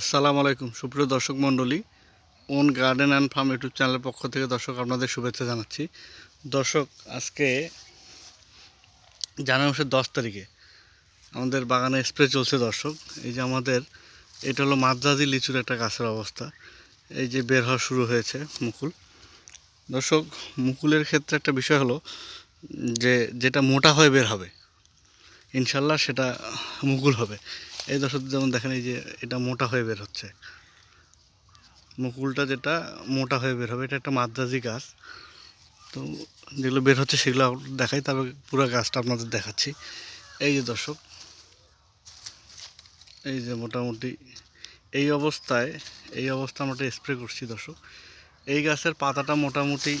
আসসালামু আলাইকুম, সুপ্রিয় দর্শক মণ্ডলী, own garden and farm YouTube চ্যানেলের পক্ষ থেকে দর্শক আপনাদের শুভেচ্ছা জানাচ্ছি। দর্শক, আজকে জানুয়ারি মাসের দশ তারিখে আমাদের বাগানে স্প্রে চলছে দর্শক। এই যে আমাদের, এটা হলো মাদ্রাজি লিচুর একটা গাছের অবস্থা। এই যে বের হওয়া শুরু হয়েছে মুকুল। দর্শক, মুকুলের ক্ষেত্রে একটা বিষয় হলো যে, যেটা মোটা হয়ে বের হবে, ইনশাল্লাহ সেটা মুকুল হবে। এই দর্শক যেমন দেখেন, এই যে এটা মোটা হয়ে বের হচ্ছে। মুকুলটা যেটা মোটা হয়ে বের হবে, এটা একটা মাদ্রাজি গাছ। তো যেগুলো বের হচ্ছে সেগুলো দেখাই, তারপর পুরো গাছটা আপনাদের দেখাচ্ছি। এই যে দর্শক, এই যে মোটামুটি এই অবস্থায়, এই অবস্থা আমরা স্প্রে করছি দর্শক। এই গাছের পাতাটা মোটামুটি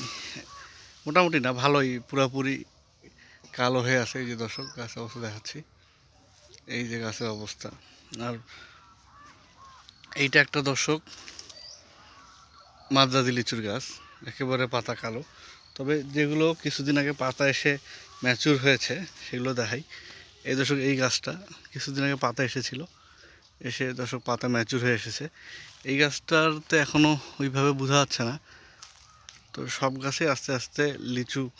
মোটামুটি না, ভালোই, পুরাপুরি কালো হয়ে আছে। এই যে দর্শক গাছ অবস্থা দেখাচ্ছি। এই যে গাছের অবস্থা। আর এইটা একটা দর্শক, মাদ্রাজি লিচুর গাছ, একেবারে পাতা কালো। তবে যেগুলো কিছুদিন আগে পাতা এসে ম্যাচুর হয়েছে, সেগুলো দেখাই। এই দর্শক, এই গাছটা কিছুদিন আগে পাতা এসেছিল, এসে দর্শক পাতা ম্যাচুর হয়ে এসেছে। এই গাছটার তো এখনও ওইভাবে বোঝা যাচ্ছে না। তো সব গাছে আস্তে আস্তে লিচু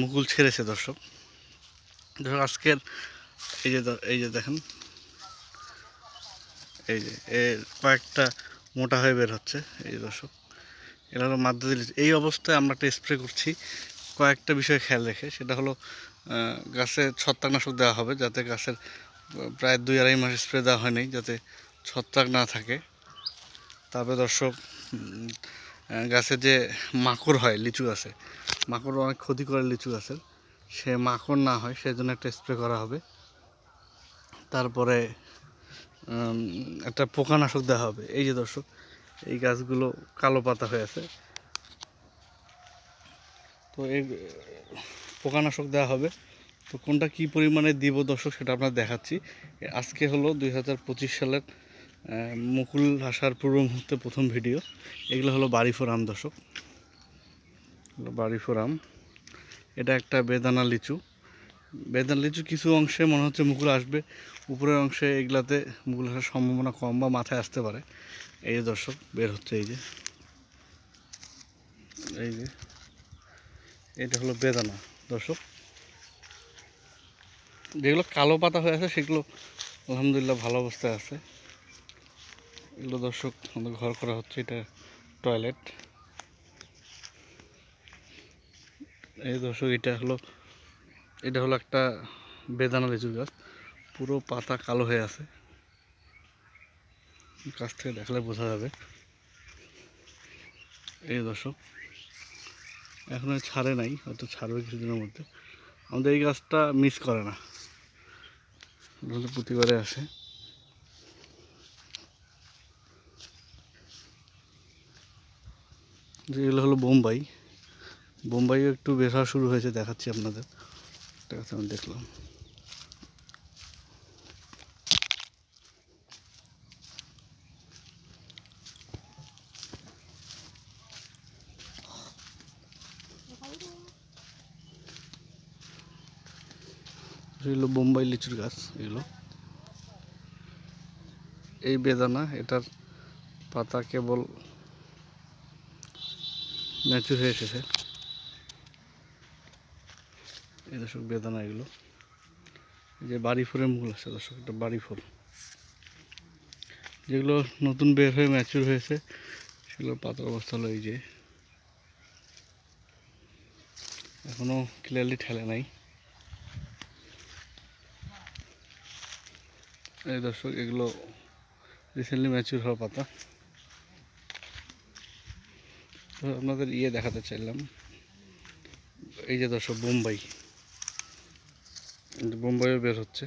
মুকুল ছেড়েছে দর্শক। দর্শক, আজকের এই যে এই যে দেখেন। এই যে, এর কয়েকটা মোটা হয়ে বের হচ্ছে, এই দর্শক। এটা হলো মাদ্রাজি লিচু এই অবস্থায় আমরা একটা স্প্রে করছি, কয়েকটা বিষয় খেয়াল রেখে। সেটা হলো গাছে ছত্রাকনাশক দেওয়া হবে, যাতে গাছের প্রায় দুই আড়াই মাস স্প্রে দেওয়া হয়নি, যাতে ছত্রাক না থাকে। তারপরে দর্শক গাছে যে মাকড় হয়, লিচু গাছে, মাকড় অনেক ক্ষতি করে লিচু গাছের। সে মাকড় না হয়, সেজন্য একটা স্প্রে করা হবে। তারপরে একটা পোকানাশক দেওয়া হবে। এই যে দর্শক, এই গাছগুলো কালো পাতা হয়ে আছে। তো এই, পোকানাশক দেওয়া হবে। তো কোনটা কি পরিমাণে দিব দর্শক, সেটা আপনার দেখাচ্ছি। আজকে হলো দুই হাজার পঁচিশ সালের মুকুল আসার পূর্ব মুহূর্তে প্রথম ভিডিও। এগুলো হলো বাড়ি ফোরাম দর্শক। বাড়ি ফোরাম এটা একটা বেদানা লিচু। বেদানা লিচু কিছু অংশে মনে হচ্ছে মুকুল আসবে, উপরের অংশে এগুলাতে মুকুল আসার সম্ভাবনা কম বা মাথায় আসতে পারে। এই যে দর্শক, বের হচ্ছে এই যে। এই যে, এটা হলো বেদানা, দর্শক। যেগুলো কালো পাতা হয়ে আছে, সেগুলো আলহামদুলিল্লাহ ভালো অবস্থায় আছে। এগুলো দর্শক, আমাদের ঘর করা হচ্ছে, এটা টয়লেট। এই দর্শক, এটা হলো এটা হলো একটা বেদানা লিচু গাছ। পুরো পাতা কালো হয়ে আছে। কাছ থেকে দেখলে বোঝা যাবে। এই দর্শক, এখনও ছাড়ে নাই, হয়তো ছাড়বে কিছুদিনের মধ্যে। আমাদের এই গাছটা মিস করে না। প্রতিবারে আসে। যেগুলো হলো বোম্বাই। বোম্বাইও একটু হওয়া শুরু হয়েছে, দেখাচ্ছি আপনাদের। একটা কথা আমি দেখলাম। এগুলো বোম্বাই লিচুর গাছ, এগুলো। এই বেদানা, এটার পাতা কেবল ম্যাচুর হয়ে এসেছে। এই দর্শক বেদানা এগুলো। যে বাড়ি ফুলের মূল আছে দর্শক, এটা বাড়ি ফুল। যেগুলো নতুন বের হয়ে ম্যাচুর হয়েছে, সেগুলো পাতার অবস্থা হলো এই যে। এখনও ক্লিয়ারলি ঠেলে নাই। এই দর্শক, এগুলো রিসেন্টলি ম্যাচিউর হওয়া পাতা। আপনাদের ইয়ে দেখাতে চাইলাম। এই যে দর্শক, বোম্বাই। কিন্তু বোম্বাইও বের হচ্ছে।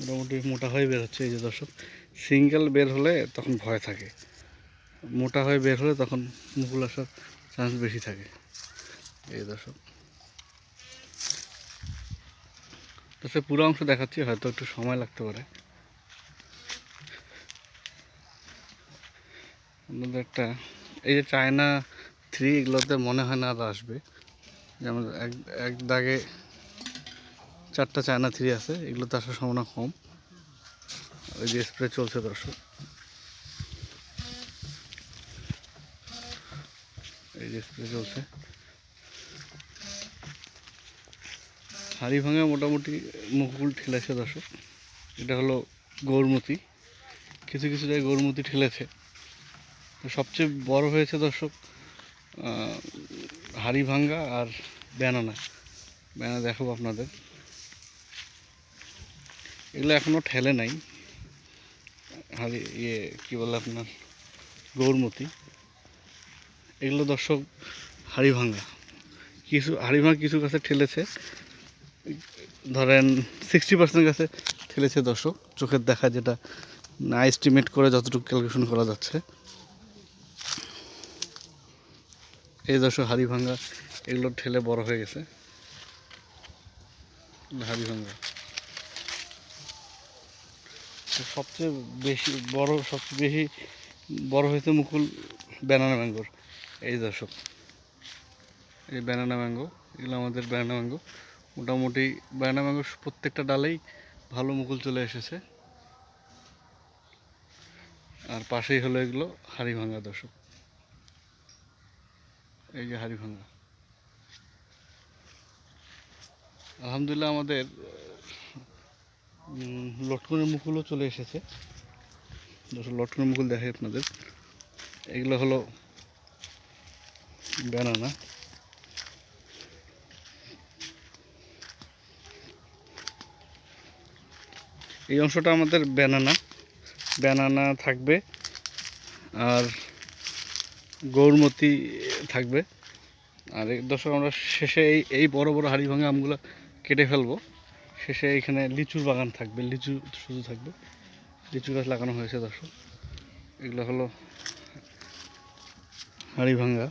মোটামুটি মোটা হয়ে বের হচ্ছে এই যে দর্শক। সিঙ্গেল বের হলে তখন ভয় থাকে। মোটা হয়ে বের হলে তখন মুকুল আসার চান্স বেশি থাকে। এই দর্শক। সে পুরো অংশ দেখাচ্ছি, হয়তো একটু সময় লাগতে পারে। আপনাদের একটা, এই যে চায়না থ্রি এগুলোতে মনে হয় না আর আসবে। যেমন এক এক দাগে চারটা চায়না থ্রি আছে এগুলোতে আসার সম্ভাবনা কম। ওই যে স্প্রে চলছে দর্শক। এই যে স্প্রে চলছে। হাড়ি ভাঙা মোটামুটি মুকুল ঠেলেছে দর্শক। এটা হলো গৌরমতি। কিছু কিছু জায়গায় গৌরমতি ঠেলেছে। সবচেয়ে বড় হয়েছে দর্শক হাড়ি ভাঙ্গা আর ব্যানানা। ব্যানানা দেখাবো আপনাদের। এগুলো এখনও ঠেলে নাই। হাড়ি ইয়ে কী বলে আপনার, গৌরমতি। এগুলো দর্শক হাড়ি ভাঙ্গা কিছু, হাড়ি ভাঙা কিছু গাছে ঠেলেছে। ধরেন সিক্সটি পার্সেন্ট গাছে ঠেলেছে দর্শক। চোখের দেখা যেটা না এস্টিমেট করে যতটুকু ক্যালকুলেশন করা যাচ্ছে। এই দর্শক হাড়ি ভাঙ্গা এগুলো ঠেলে বড় হয়ে গেছে। হাড়ি ভাঙ্গা তো সবচেয়ে বেশি বড়, সবচেয়ে বেশি বড় হয়েছে মুকুল ব্যানানা ম্যাঙ্গোর এই দর্শক, এই ব্যানানা ম্যাঙ্গো এগুলো আমাদের ব্যানানা ম্যাঙ্গো মোটামুটি ব্যানানা ম্যাঙ্গো প্রত্যেকটা ডালেই ভালো মুকুল চলে এসেছে। আর পাশেই হলো এগুলো হাড়ি ভাঙ্গা দর্শক। এই যে হাড়ি ভাঙ্গা আলহামদুলিল্লাহ আমাদের লটকনের মুকুলও চলে এসেছে। লটকনের মুকুল দেখাই আপনাদের। এগুলো হলো ব্যানানা এই অংশটা আমাদের ব্যানানা ব্যানানা থাকবে আর গৌরমতি থাকবে। আর দর্শক, আমরা শেষে এই এই বড় বড় হাড়ি ভাঙা আমগুলো কেটে ফেলব। শেষে এখানে লিচুর বাগান থাকবে, লিচু শুধু থাকবে। লিচু গাছ লাগানো হয়েছে দর্শক। এগুলো হলো হাড়ি ভাঙ্গা।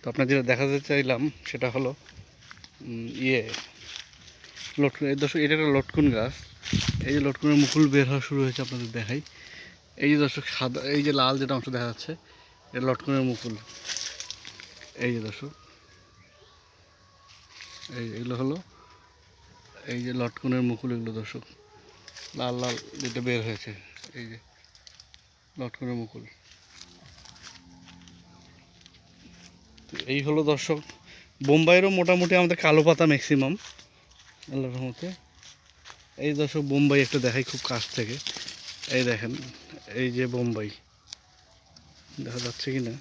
তো আপনার যেটা দেখাতে চাইলাম, সেটা হলো ইয়ে লটকুন এই দর্শক, এটা একটা লটকুন গাছ। এই যে লটকুনের মুকুল বের হওয়া শুরু হয়েছে আপনাদের দেখাই। এই যে দর্শক, সাদা, এই যে লাল যেটা অংশ দেখা যাচ্ছে, এটা লটকুনের মুকুল। এই যে দর্শক, এই এগুলো হলো এই যে লটকনের মুকুল এগুলো দর্শক, লাল লাল যেটা বের হয়েছে, এই যে লটকনের মুকুল। এই হলো দর্শক, বোম্বাইয়েরও মোটামুটি আমাদের কালো পাতা ম্যাক্সিমাম আল্লাহর রহমতে। এই দর্শক, বোম্বাই একটু দেখাই খুব কাছ থেকে। এই দেখেন, এই যে বোম্বাই, দেখা যাচ্ছে কি না?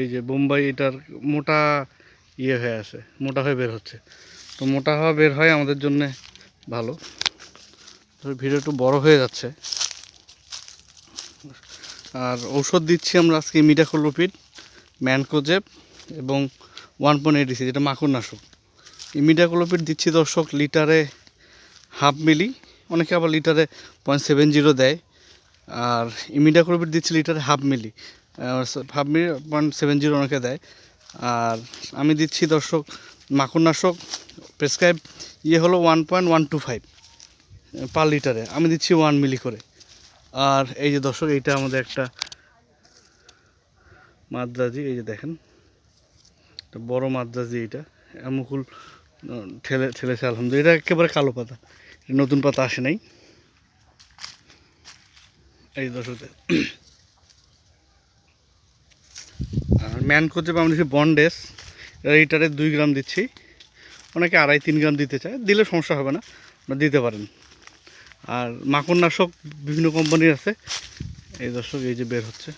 এই যে বোম্বাই, এটার মোটা ইয়ে হয়ে আছে, মোটা হয়ে বের হচ্ছে। তো মোটা হওয়া বের হয় আমাদের জন্যে ভালো। তো ভিডিও একটু বড় হয়ে যাচ্ছে। আর ঔষধ দিচ্ছি আমরা আজকে মিডাকোলোপিড ম্যানকোজেব এবং ওয়ান পয়েন্ট এইটিসি যেটা মাকুরনাশক ইমিডাকোলোপিড দিচ্ছি দর্শক লিটারে হাফ মিলি, অনেকে আবার লিটারে পয়েন্ট সেভেন জিরো দেয়। আর ইমিডাক্লোপিড দিচ্ছি লিটারে half milli half milli, point seven zero অনেকে দেয়। আর আমি দিচ্ছি দর্শক মাখননাশক প্রেসক্রাইব ইয়ে হলো one point one two five per লিটারে আমি দিচ্ছি ওয়ান মিলি করে। আর এই যে দর্শক, এইটা আমাদের একটা মাদ্রাজি, এই যে দেখেন বড় মাদ্রাজি এইটা। মুকুল ঠেলে, ঠেলেছে, আলহামদুলিল্লাহ। এটা একেবারে কালো পাতা, নতুন পাতা আসে নাই। এই দর্শকদের। আর ম্যান করছে আমি দিচ্ছি বন্ডেস লিটারে দুই গ্রাম দিচ্ছি। অনেকে আড়াই, তিন গ্রাম দিতে চায়, দিলে সমস্যা হবে না আপনারা দিতে পারেন। আর মাকড়নাশক বিভিন্ন কোম্পানির আছে। এই দর্শক, এই যে বের হচ্ছে।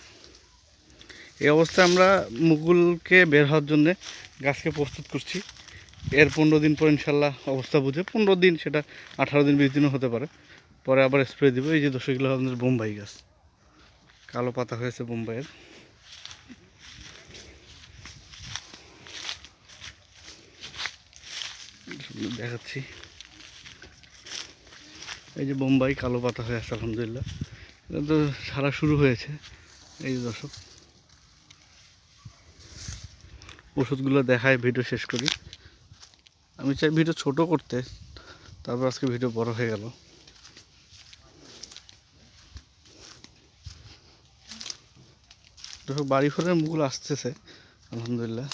এই অবস্থায় আমরা মুকুলকে বের হওয়ার জন্যে গাছকে প্রস্তুত করছি। এর পনেরো দিন পর ইনশাল্লাহ অবস্থা বুঝে, পনেরো দিন সেটা আঠারো দিন বিশ দিনও হতে পারে। পরে আবার স্প্রে দিব। এই যে দর্শকগুলো আমাদের বোম্বাই গাছ। কালো পাতা হয়েছে বোম্বাইয়ের। দেখাচ্ছি। এই যে বোম্বাই কালো পাতা হয়ে আছে, আলহামদুলিল্লাহ। এটা তো সারা শুরু হয়েছে, এই যে দর্শক। ওষুধগুলো দেখায়, ভিডিও শেষ করি। আমি চাই ভিডিও ছোট করতে, তারপর আজকে ভিডিও বড় হয়ে গেল। দেখো বাড়ি ফলের মুকুল আসতেছে, আলহামদুলিল্লাহ।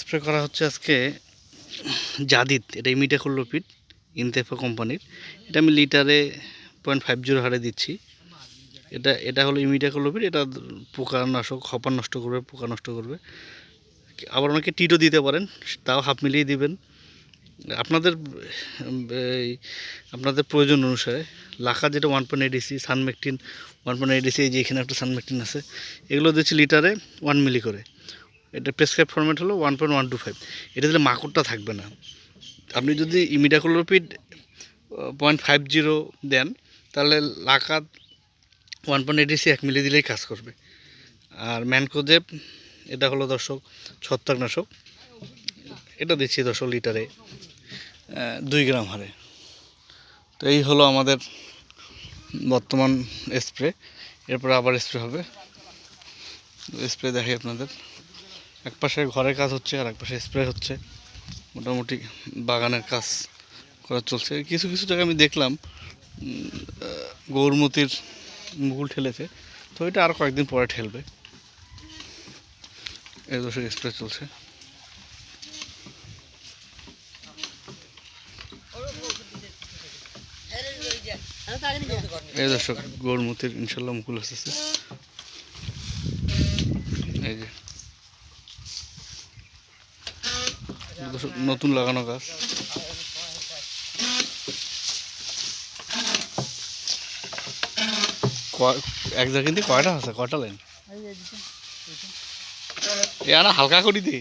স্প্রে করা হচ্ছে আজকে জাদিদ এটা ইমিটাকোলোপিড ইনতেফা কোম্পানির। এটা আমি লিটারে পয়েন্ট ফাইভ জিরো হারে দিচ্ছি। এটা এটা হলো ইমিটাকোলোপিড এটা পোকা নাশক হপার নষ্ট করবে, পোকা নষ্ট করবে। আবার অনেকে টিটও দিতে পারেন, তাও হাফ মিলিয়ে দিবেন। আপনাদের আপনাদের প্রয়োজন অনুসারে, লাখা যেটা ওয়ান পয়েন্ট এইডিসি সানমেকটিন ওয়ান পয়েন্ট এইডিসি এই যে এখানে একটা সানমেকটিন আছে, এগুলো দিচ্ছি লিটারে ওয়ান মিলি করে। এটা প্রেসক্রাইব ফরম্যাট হলো one point one two five এটা দিলে মাকড়টা থাকবে না। আপনি যদি ইমিডাকুলোপিড পয়েন্ট ফাইভ জিরো দেন, তাহলে লাকাত ওয়ান পয়েন্ট এইটিসি এক মিলি দিলেই কাজ করবে। আর ম্যানকোজেব, এটা হলো দর্শক ছত্রাকনাশক। এটা দিচ্ছি দর্শক লিটারে দুই গ্রাম হারে। তো এই হলো আমাদের বর্তমান স্প্রে এরপর আবার স্প্রে হবে। স্প্রে দেখে আপনাদের। এক পাশে ঘরের কাজ হচ্ছে আর এক পাশে স্প্রে হচ্ছে। মোটামুটি বাগানের কাজ করা চলছে। কিছু কিছু জায়গায় আমি দেখলাম গৌরমতির মুকুল ঠেলেছে। তো এটা আর কয়েকদিন পরে ঠেলবে। এই দর্শক স্প্রে চলছে। এই দর্শক গৌরমতির ইনশাল্লাহ মুকুল আসতেছে। এই যে দর্শক নতুন লাগানো গাছ। এক জায়গায় কিন্তু কয়টা আছে? কয়টা লাইন এ আনা হালকা করি দে।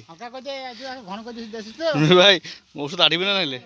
ভাই ওষুধ আটিবে না নাইলে?